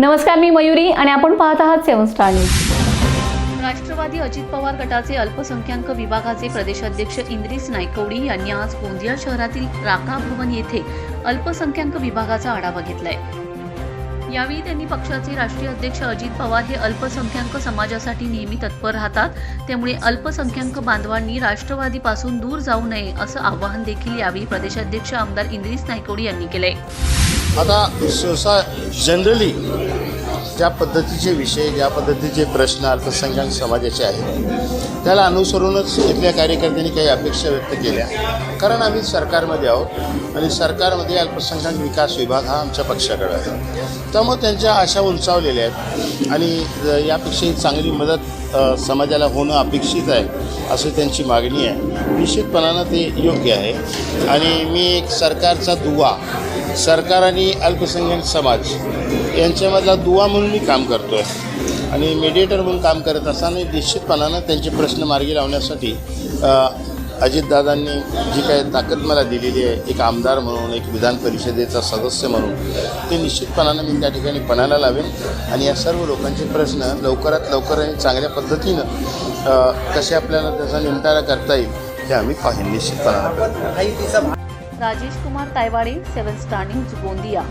नमस्कार मी मयुरी आणि आपण पाहत आहात seven star news. Rashtrawadi Ajit Pawar गटाचे अल्पसंख्याक विभागाचे प्रदेशाध्यक्ष इंद्रिस नायकवडी यांनी आज गोंदिया शहरातील राका भवन येथे अल्पसंख्याक विभागाचा आढावा घेतलाय. यावेळी त्यांनी पक्षाचे राष्ट्रीय अध्यक्ष अजित पवार हे अल्पसंख्याक समाजासाठी नेहमी तत्पर राहतात. त्यामुळे अल्पसंख्याक बांधवांनी राष्ट्रवादीपासून दूर जाऊ नये असं आवाहन देखील यावेळी प्रदेशाध्यक्ष आमदार इंद्रिस नायकवडी यांनी केलंय. आता सहसा जनरली ज्या पद्धतीचे विषय ज्या पद्धतीचे प्रश्न अल्पसंख्याक समाजाचे आहेत त्याला अनुसरूनच इथल्या कार्यकर्त्यांनी काही अपेक्षा व्यक्त केल्या. कारण आम्ही सरकारमध्ये आहोत आणि सरकारमध्ये अल्पसंख्याक विकास विभाग हा आमच्या पक्षाकडे आहे. त्यामुळे त्यांच्या आशा उंचावलेल्या आहेत आणि यापेक्षा यापेक्षाही चांगली मदत समाजाला होणं अपेक्षित आहे अशी त्यांची मागणी आहे. निश्चितपणानं ते योग्य आहे. आणि मी एक सरकारचा दुवा सरकार आणि अल्पसंख्याक समाज यांच्यामधला दुवा म्हणून मी काम करतो आहे आणि मेडिएटर म्हणून काम करत असताना निश्चितपणानं त्यांचे प्रश्न मार्गी लावण्यासाठी अजितदादांनी जी काय ताकद मला दिलेली आहे एक आमदार म्हणून एक विधान परिषदेचा सदस्य म्हणून ते निश्चितपणानं मी त्या ठिकाणी पणाला लावेन. आणि या सर्व लोकांचे प्रश्न लवकरात लवकर आणि चांगल्या पद्धतीनं कसे आपल्याला त्याचा निमटारा करता येईल हे आम्ही पाहीन निश्चितपणानं Rajesh Kumar Taywade seven star news Gondia.